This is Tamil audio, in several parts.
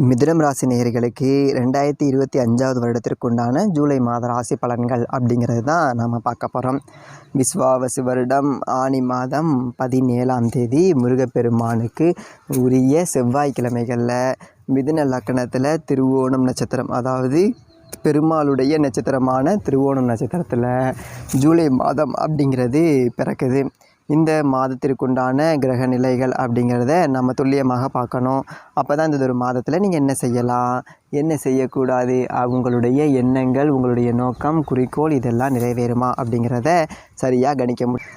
மிதுனம் ராசி நேயர்களுக்கு ரெண்டாயிரத்தி இருபத்தி அஞ்சாவது வருடத்திற்குண்டான ஜூலை மாத ராசி பலன்கள் அப்படிங்கிறது தான் நாம் பார்க்க போகிறோம் விஸ்வாவசு வருடம் ஆனி மாதம் பதினேழாம் தேதி முருகப்பெருமானுக்கு உரிய செவ்வாய்க்கிழமைகளில் மிதுன லக்கணத்தில் திருவோணம் நட்சத்திரம் அதாவது பெருமாளுடைய நட்சத்திரமான திருவோணம் நட்சத்திரத்தில் ஜூலை மாதம் அப்படிங்கிறது பிறக்குது. இந்த மாதத்திற்குண்டான கிரக நிலைகள் அப்படிங்கிறத நம்ம துல்லியமாக பார்க்கணும். அப்போ தான் இந்த ஒரு மாதத்தில் நீங்கள் என்ன செய்யலாம் என்ன செய்யக்கூடாது உங்களுடைய எண்ணங்கள் உங்களுடைய நோக்கம் குறிக்கோள் இதெல்லாம் நிறைவேறுமா அப்படிங்கிறத சரியாக கணிக்க முடியும்.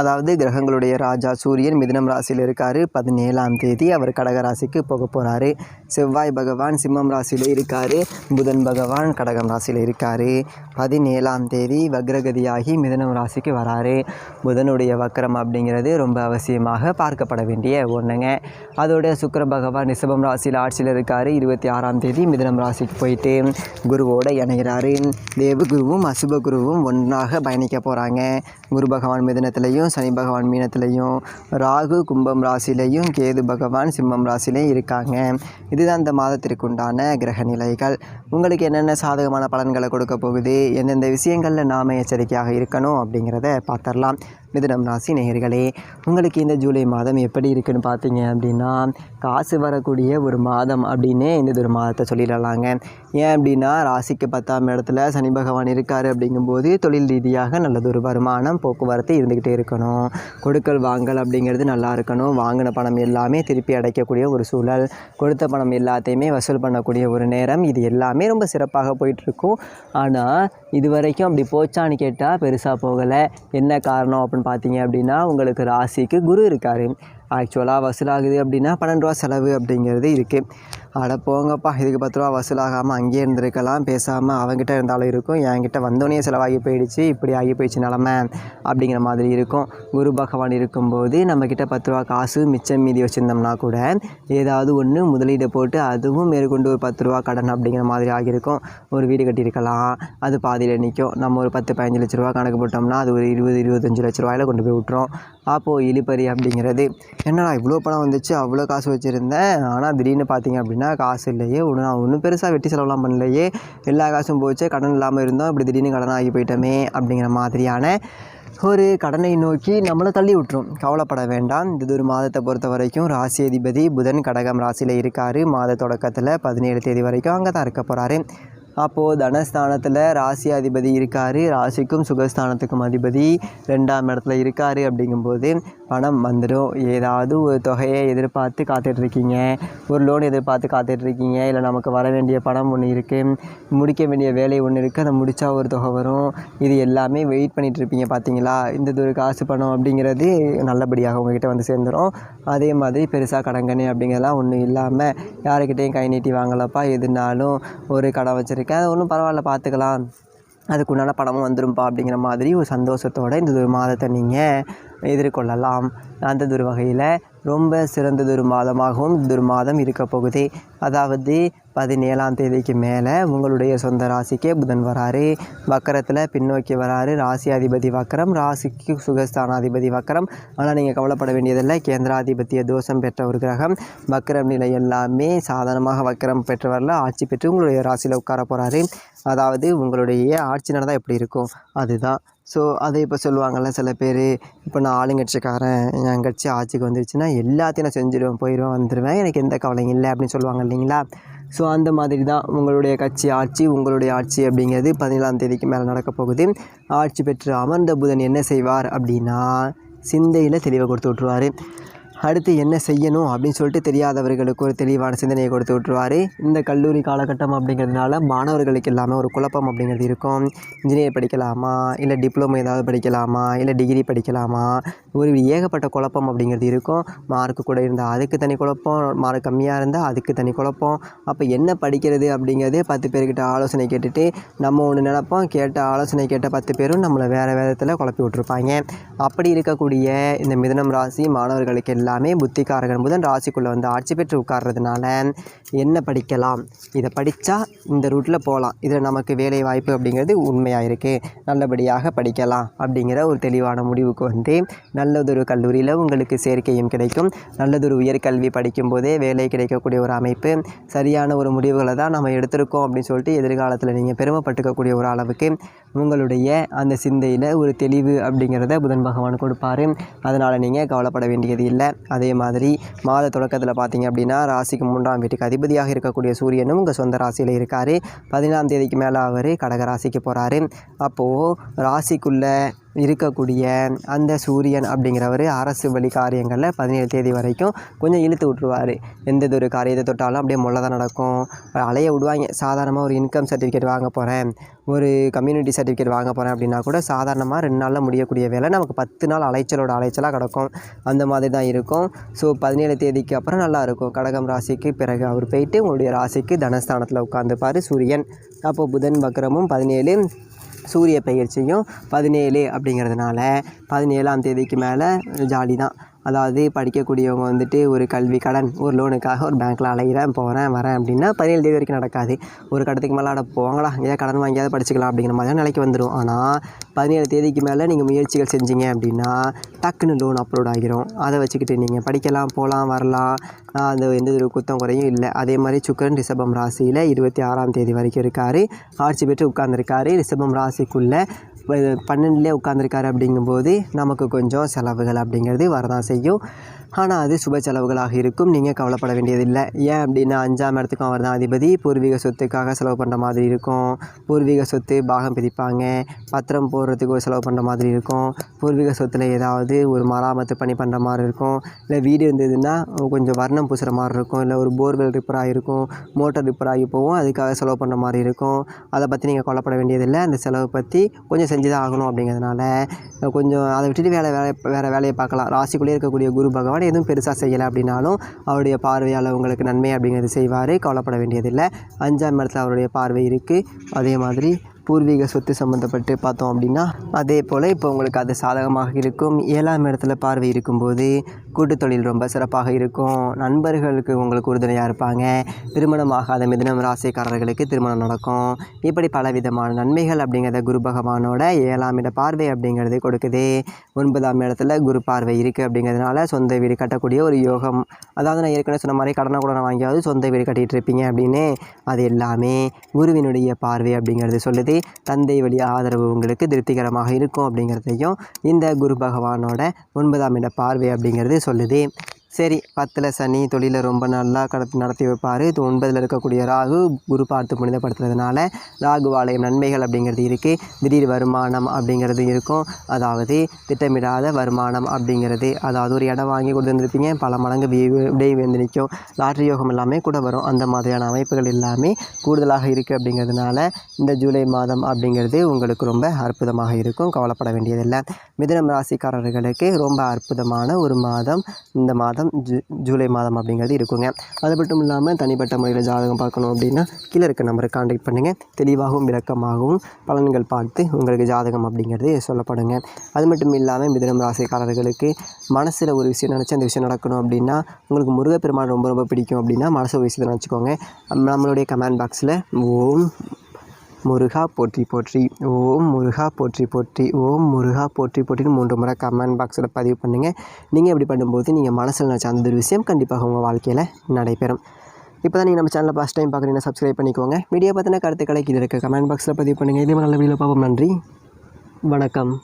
அதாவது கிரகங்களுடைய ராஜா சூரியன் மிதனம் ராசியில் இருக்கார். பதினேழாம் தேதி அவர் கடக ராசிக்கு போக போகிறாரு செவ்வாய் பகவான் சிம்மம் ராசியில் இருக்கார். புதன் பகவான் கடகம் ராசியில் இருக்கார். பதினேழாம் தேதி வக்ரகதியாகி மிதனம் ராசிக்கு வராரு. புதனுடைய வக்கரம் அப்படிங்கிறது ரொம்ப அவசியமாக பார்க்கப்பட வேண்டிய ஒன்றுங்க அதோடைய சுக்கர பகவான் ரிஷபம் ராசியில் ஆட்சியில் இருக்கார். இருபத்தி ஆறாம் தேதி மிதனம் ராசிக்கு போயிட்டு குருவோட இணைகிறாரு. தேவகுருவும் அசுப குருவும் ஒன்றாக பயணிக்க போகிறாங்க குரு பகவான் மிதனத்திலையும் சனி பகவான் மீனத்திலையும் ராகு கும்பம் ராசிலையும் கேது பகவான் சிம்மம் ராசிலையும் இருக்காங்க. இதுதான் இந்த மாதத்திற்கு உண்டான கிரக நிலைகள். உங்களுக்கு என்னென்ன சாதகமான பலன்களை கொடுக்க போகுது? எந்தெந்த விஷயங்களில் நாம் எச்சரிக்கையாக இருக்கணும் அப்படிங்கிறத பார்த்துடலாம். மிதுனம் ராசி நேயர்களே உங்களுக்கு இந்த ஜூலை மாதம் எப்படி இருக்குன்னு பார்த்தீங்க அப்படின்னா காசு வரக்கூடிய ஒரு மாதம் அப்படின்னே இந்த ஒரு மாதத்தை சொல்லிடலாங்க. ஏன் அப்படின்னா ராசிக்கு பத்தாம் இடத்துல சனி பகவான் இருக்கார் அப்படிங்கும்போது தொழில் ரீதியாக நல்லது ஒரு வருமானம் போக்குவரத்து இருந்துக்கிட்டே இருக்கணும். கொடுக்கல் வாங்கல் அப்படிங்கிறது நல்லா இருக்கணும். வாங்கின பணம் எல்லாமே திருப்பி அடைக்கக்கூடிய ஒரு சூழல் கொடுத்த பணம் எல்லாத்தையுமே வசூல் பண்ணக்கூடிய ஒரு நேரம் இது எல்லாமே ரொம்ப சிறப்பாக போயிட்டுருக்கும். ஆனால் இது வரைக்கும் அப்படி போச்சான்னு கேட்டால் பெருசாக போகலை. என்ன காரணம் அப்படின்னு பார்த்தீங்க அப்படின்னா உங்களுக்கு ராசிக்கு குரு இருக்கார். ஆக்சுவலாக வசூலாகுது அப்படின்னா பன்னெண்டு ரூபா செலவு அப்படிங்கிறது இருக்குது அட போங்கப்பா. இதுக்கு பத்து ரூபா வசூலாகாமல் அங்கேயே இருந்திருக்கலாம். பேசாமல் அவங்ககிட்ட இருந்தாலும் இருக்கும். என்கிட்ட வந்தோடனே செலவாகி போயிடுச்சு. இப்படி ஆகி போயிடுச்சு நிலமை அப்படிங்கிற மாதிரி இருக்கும். குரு பகவான் இருக்கும்போது நம்மக்கிட்ட பத்து ரூபா காசு மிச்சம் மீதி வச்சுருந்தோம்னா கூட ஏதாவது ஒன்று முதலீடு போட்டு அதுவும் மேற்கொண்டு ஒரு பத்து ரூபா கடன் அப்படிங்கிற மாதிரி ஆகியிருக்கும். ஒரு வீடு கட்டியிருக்கலாம். அது பாதியில் நிற்கும் நம்ம ஒரு பத்து பதினஞ்சு லட்ச ரூபா கணக்கு போட்டோம்னா அது ஒரு இருபது இருபத்தஞ்சு லட்ச ரூபாயில் கொண்டு போய் விட்டுரும். அப்போது இழுப்பறி அப்படிங்கிறது. என்னடா இவ்வளோ பணம் வந்துச்சு அவ்வளோ காசு வச்சுருந்தேன். ஆனால் திடீர்னு பார்த்தீங்க அப்படின்னா காசு இல்லையே. ஒன்று நான் ஒன்றும் பெருசாக வெட்டி செலவுலாம் பண்ணலையே. எல்லா காசும் போச்சு. கடன் இல்லாமல் இருந்தோம். இப்படி திடீர்னு கடன் ஆகி போயிட்டோமே அப்படிங்கிற மாதிரியான ஒரு கடனை நோக்கி நம்மளை தள்ளி விட்டுரும். கவலைப்பட வேண்டாம். இந்த ஒரு மாதத்தை பொறுத்த வரைக்கும் ராசி அதிபதி புதன் கடகம் ராசியில் இருக்கார். மாத தொடக்கத்தில் பதினேழு தேதி வரைக்கும் அங்கே தான் இருக்க போகிறாரு அப்போது தனஸ்தானத்தில் ராசி அதிபதி இருக்கார். ராசிக்கும் சுகஸ்தானத்துக்கும் அதிபதி ரெண்டாம் இடத்துல இருக்கார் அப்படிங்கும்போது பணம் வந்துடும். ஏதாவது ஒரு தொகையை எதிர்பார்த்து காத்துட்ருக்கீங்க. ஒரு லோன் எதிர்பார்த்து காத்துட்ருக்கீங்க. இல்லை நமக்கு வர வேண்டிய பணம் ஒன்று இருக்குது முடிக்க வேண்டிய வேலை ஒன்று இருக்குது அதை முடித்தா ஒரு தொகை வரும். இது எல்லாமே வெயிட் பண்ணிகிட்ருப்பீங்க பார்த்தீங்களா? இந்த ஒரு காசு பணம் அப்படிங்கிறது நல்லபடியாக உங்ககிட்ட வந்து சேர்ந்துடும் அதே மாதிரி பெருசாக கடங்கனே அப்படிங்கிறதெல்லாம் ஒன்றும் இல்லாமல் யாருக்கிட்டேயும் கை நீட்டி வாங்கலப்பா. எதுனாலும் ஒரு கடன் வச்சுருக்கேன். அது ஒன்றும் பரவாயில்ல பார்த்துக்கலாம். அதுக்கு உண்டான பணமும் வந்துரும்ப்பா அப்படிங்கிற மாதிரி ஒரு சந்தோஷத்தோடு இந்த ஒரு மாதத்தை நீங்கள் எதிர்கொள்ளலாம். அந்ததொரு வகையில் ரொம்ப சிறந்ததொரு மாதமாகவும் இந்த ஒரு மாதம் இருக்கப்போகுது அதாவது பதினேழாம் தேதிக்கு மேலே உங்களுடைய சொந்த ராசிக்கே புதன் வராரு. வக்கரத்தில் பின்னோக்கி வராரு. ராசி அதிபதி வக்கரம் ராசிக்கு சுகஸ்தானாதிபதி வக்கரம். ஆனால் நீங்கள் கவலைப்பட வேண்டியதில்லை. கேந்திராதிபத்திய தோஷம் பெற்ற ஒரு கிரகம். வக்கரம் நிலை எல்லாமே சாதாரணமாக வக்கரம் பெற்றவரில் ஆட்சி பெற்று உங்களுடைய ராசியில் உட்கார போகிறாரு அதாவது உங்களுடைய ஆட்சி நடந்தால் எப்படி இருக்கும்? அதுதான். ஸோ அதை இப்போ சொல்லுவாங்கள்ல சில பேர். இப்போ நான் ஆளுங்கட்சிக்காரன் என் கட்சி ஆட்சிக்கு வந்துருச்சுன்னா எல்லாத்தையும் நான் செஞ்சுடுவேன் போயிடுவேன் வந்துடுவேன் எனக்கு எந்த கவலையும் இல்லை அப்படின்னு சொல்லுவாங்க இல்லைங்களா? ஸோ அந்த மாதிரி தான் உங்களுடைய கட்சி ஆட்சி உங்களுடைய ஆட்சி அப்படிங்கிறது பதினேழாம் தேதிக்கு மேலே நடக்க போகுது. ஆட்சி பெற்று அமர்ந்த புதன் என்ன செய்வார் அப்படின்னா சிந்தையில் தெளிவை கொடுத்து விட்ருவார் அடுத்து என்ன செய்யணும் அப்படின்னு சொல்லிட்டு தெரியாதவர்களுக்கு ஒரு தெளிவான சிந்தனையை கொடுத்து விட்டுருவார். இந்த கல்லூரி காலகட்டம் அப்படிங்கிறதுனால மாணவர்களுக்கு எல்லாமே ஒரு குழப்பம் அப்படிங்கிறது இருக்கும். இன்ஜினியர் படிக்கலாமா? இல்லை டிப்ளமோ ஏதாவது படிக்கலாமா? இல்லை டிகிரி படிக்கலாமா? ஒரு ஏகப்பட்ட குழப்பம் அப்படிங்கிறது இருக்கும். மார்க்கு கூட இருந்தால் அதுக்கு தனி குழப்பம். மார்க் கம்மியாக இருந்தால் அதுக்கு தனி குழப்பம். அப்போ என்ன படிக்கிறது அப்படிங்கிறதே பத்து பேர்கிட்ட ஆலோசனை கேட்டுட்டு நம்ம ஒன்று நினப்போம். கேட்ட ஆலோசனை கேட்ட பத்து பேரும் நம்மளை வேறு விதத்தில் குழப்பி விட்ருப்பாங்க அப்படி இருக்கக்கூடிய இந்த மிதனம் ராசி மாணவர்களுக்கு எல்லாம் எல்லாமே புத்திகாரகன் புதன் ராசிக்குள்ளே வந்து ஆட்சி பெற்று உட்கார்றதுனால என்ன படிக்கலாம்? இதை படித்தா இந்த ரூட்டில் போகலாம் இதில் நமக்கு வேலை வாய்ப்பு அப்படிங்கிறது உண்மையாக இருக்குது நல்லபடியாக படிக்கலாம் அப்படிங்கிற ஒரு தெளிவான முடிவுக்கு வந்து நல்லதொரு கல்லூரியில் உங்களுக்கு சேர்க்கையும் கிடைக்கும். நல்லதொரு உயர்கல்வி படிக்கும்போதே வேலை கிடைக்கக்கூடிய ஒரு அமைப்பு சரியான ஒரு முடிவுகளை தான் நம்ம எடுத்திருக்கோம் அப்படின்னு சொல்லிட்டு எதிர்காலத்தில் நீங்கள் பெருமைப்பட்டுக்கக்கூடிய ஒரு அளவுக்கு உங்களுடைய அந்த சிந்தையில் ஒரு தெளிவு அப்படிங்கிறத புதன் பகவான் கொடுப்பாரு. அதனால் நீங்கள் கவலைப்பட வேண்டியது இல்லை. அதே மாதிரி மாத தொடக்கத்தில் பார்த்தீங்க அப்படின்னா ராசிக்கு மூன்றாம் வீட்டுக்கு அதிபதியாக இருக்கக்கூடிய சூரியனும் உங்கள் சொந்த ராசியில் இருக்கார். பதினாம் தேதிக்கு மேலே அவர் கடக ராசிக்கு போகிறாரு அப்போது ராசிக்குள்ளே இருக்கக்கூடிய அந்த சூரியன் அப்படிங்கிறவர் அரசு வழி காரியங்களில் பதினேழு தேதி வரைக்கும் கொஞ்சம் இழுத்து விட்ருவார் எந்தது ஒரு காரியத்தை தொட்டாலும் அப்படியே முள்ள தான் நடக்கும். அலைய விடுவாங்க. சாதாரணமாக ஒரு இன்கம் சர்டிஃபிகேட் வாங்க போகிறேன் ஒரு கம்யூனிட்டி சர்டிஃபிகேட் வாங்க போகிறேன் அப்படின்னா கூட சாதாரணமாக ரெண்டு நாளில் முடியக்கூடிய வேலை நமக்கு பத்து நாள் அலைச்சலோட அலைச்சலாக கிடக்கும். அந்த மாதிரி தான் இருக்கும். ஸோ பதினேழு தேதிக்கு அப்புறம் நல்லாயிருக்கும் கடகம் ராசிக்கு பிறகு அவர் போயிட்டு உங்களுடைய ராசிக்கு தனஸ்தானத்தில் உட்காந்துப்பார் சூரியன். அப்போது புதன் வக்கரமும் பதினேழு. சூரிய பயிற்சியும் பதினேழு அப்படிங்கிறதுனால பதினேழாம் தேதிக்கு மேலே ஜாலி தான் அதாவது படிக்கக்கூடியவங்க வந்துட்டு ஒரு கல்வி கடன் ஒரு லோனுக்காக ஒரு பேங்க்கில் அலைகிறேன் போகிறேன் வரேன் அப்படின்னா பதினேழு தேதி வரைக்கும் நடக்காது. ஒரு கடத்துக்கு மேலே அட போங்களா ஏன் கடன் வாங்கியாவது படிச்சுக்கலாம் அப்படிங்கிற மாதிரியான நிலைக்கு வந்துடும் ஆனால் பதினேழு தேதிக்கு மேலே நீங்கள் முயற்சிகள் செஞ்சீங்க அப்படின்னா டக்குன்னு லோன் அப்லோட் ஆகிரும். அதை வச்சுக்கிட்டு நீங்கள் படிக்கலாம் போகலாம் வரலாம். அந்த எந்த ஒரு குத்தம் குறையும் இல்லை. அதே மாதிரி சுக்கரன் ரிஷபம் ராசியில் இருபத்தி ஆறாம் தேதி வரைக்கும் இருக்கார். ஆட்சி பெற்று உட்கார்ந்துருக்காரு. ரிஷபம் ராசிக்குள்ளே பன்னெண்டுலேயே உட்காந்துருக்காரு அப்படிங்கும்போது நமக்கு கொஞ்சம் செலவுகள் அப்படிங்கிறது வரதான் செய்யும். ஆனால் அது சுப செலவுகளாக இருக்கும். நீங்கள் கவலைப்பட வேண்டியதில்லை. ஏன் அப்படின்னா அஞ்சாம் இடத்துக்கும் அவர் தான் அதிபதி. பூர்வீக சொத்துக்காக செலவு பண்ணுற மாதிரி இருக்கும். பூர்வீக சொத்து பாகம் பிரிப்பாங்க. பத்திரம் போடுறதுக்கு ஒரு செலவு பண்ணுற மாதிரி இருக்கும். பூர்வீக சொத்தில் ஏதாவது ஒரு மராமத்து பணி பண்ணுற மாதிரி இருக்கும். இல்லை வீடு இருந்ததுன்னா கொஞ்சம் வர்ணம் பூசுகிற மாதிரி இருக்கும். இல்லை ஒரு போர்வெல் ரிப்பேர் ஆகிருக்கும். மோட்டர் ரிப்பேர் ஆகி போகும். அதுக்காக செலவு பண்ணுற மாதிரி இருக்கும். அதை பற்றி நீங்கள் கொல்லப்பட வேண்டியதில்லை. அந்த செலவை பற்றி கொஞ்சம் செஞ்சு தான் ஆகணும் அப்படிங்கிறதுனால கொஞ்சம் அதை விட்டுட்டு வேலை வேலை வேறு வேலையை பார்க்கலாம். ராசிக்குள்ளேயே இருக்கக்கூடிய குரு பகவான் எதுவும் பெருசாக செய்யலை அப்படின்னாலும் அவருடைய பார்வையால் உங்களுக்கு நன்மை அப்படிங்கிறது செய்வார். கவலைப்பட வேண்டியதில்லை. அஞ்சாம் இடத்துல அவருடைய பார்வை இருக்குது. அதே மாதிரி பூர்வீக சொத்து சம்மந்தப்பட்டு பார்த்தோம் அப்படின்னா அதே போல் இப்போ உங்களுக்கு அது சாதகமாக இருக்கும். ஏழாம் இடத்துல பார்வை இருக்கும்போது கூட்டுத் தொழில் ரொம்ப சிறப்பாக இருக்கும். நண்பர்களுக்கு உங்களுக்கு உறுதுணையாக இருப்பாங்க. திருமணம் ஆகாத மிதனம் ராசிக்காரர்களுக்கு திருமணம் நடக்கும். இப்படி பலவிதமான நன்மைகள் அப்படிங்கிறத குரு பகவானோட ஏழாம் இட பார்வை அப்படிங்கிறது கொடுக்குது. ஒன்பதாம் இடத்துல குரு பார்வை இருக்குது அப்படிங்கிறதுனால சொந்த வீடு கட்டக்கூடிய ஒரு யோகம். அதாவது நான் ஏற்கனவே சொன்ன மாதிரி கடனை கூட வாங்கியாவது சொந்த வீடு கட்டிகிட்டு இருப்பீங்க அப்படின்னு. அது எல்லாமே குருவினுடைய பார்வை அப்படிங்கிறது சொல்லுது. தந்தை வழி ஆதரவு உங்களுக்கு திருப்திகரமாக இருக்கும் அப்படிங்கிறதையும் இந்த குரு பகவானோட ஒன்பதாம் இட பார்வை அப்படிங்கிறது சொல்லுது. சரி பத்தில் சனி தொழிலை ரொம்ப நல்லா கடத்தி நடத்தி வைப்பார். இது ஒன்பதில் இருக்கக்கூடிய ராகு குரு பார்த்து புனிதப்படுத்துறதுனால ராகு வாளையம் நன்மைகள் அப்படிங்கிறது இருக்குது திடீர் வருமானம் அப்படிங்கிறது இருக்கும். அதாவது திட்டமிடாத வருமானம் அப்படிங்கிறது அதாவது ஒரு இடம் வாங்கி கொடுத்துருந்துருப்பீங்க பல மடங்கு விடை வந்து நிற்கும். லாட்ரி யோகம் எல்லாமே கூட வரும். அந்த மாதிரியான அமைப்புகள் எல்லாமே கூடுதலாக இருக்குது அப்படிங்கிறதுனால இந்த ஜூலை மாதம் அப்படிங்கிறது உங்களுக்கு ரொம்ப அற்புதமாக இருக்கும். கவலைப்பட வேண்டியதில்லை. மிதனம் ராசிக்காரர்களுக்கு ரொம்ப அற்புதமான ஒரு மாதம். இந்த மாதம் மாதம் ஜூ ஜூலை மாதம் அப்படிங்கிறது இருக்குங்க. அது மட்டும் இல்லாமல் தனிப்பட்ட முறையில் ஜாதகம் பார்க்கணும் அப்படின்னா கீழே இருக்க நம்பரை காண்டாக்ட் பண்ணுங்கள் தெளிவாகவும் விளக்கமாகவும் பலன்கள் பார்த்து உங்களுக்கு ஜாதகம் அப்படிங்கிறது சொல்லப்படுங்க. அது மட்டும் இல்லாமல் மிதனம் ராசிக்காரர்களுக்கு மனசில் ஒரு விஷயம் நினச்சி அந்த விஷயம் நடக்கணும் அப்படின்னா உங்களுக்கு முருகப்பெருமான் ரொம்ப ரொம்ப பிடிக்கும் அப்படின்னா மனசு ஒரு விஷயத்தை நினச்சிக்கோங்க. நம்மளுடைய கமெண்ட் பாக்ஸில் ஓம் முருகா போற்றி போற்றி. ஓம் முருகா போற்றி போற்றி. ஓம் முருகா போற்றி போற்றின்னு மூன்று முறை கமெண்ட் பாக்ஸில் பதிவு பண்ணுங்கள் நீங்கள் இப்படி பண்ணும்போது நீங்கள் மனசில் நினச்ச அந்த ஒரு விஷயம் கண்டிப்பாக உங்கள் வாழ்க்கையில் நடைபெறும். இப்போ தான் நீங்கள் நம்ம சேனலில் ஃபஸ்ட் டைம் பார்க்குறீங்கன்னா சப்ஸ்கிரைப் பண்ணிக்கோங்க. வீடியோ பார்த்தினா கருத்துக்களை கீழே இருக்க கமெண்ட் பாக்ஸில் பதிவு பண்ணுங்கள் இதே மாதிரி நல்ல வீடியோ பார்ப்போம். நன்றி. வணக்கம்.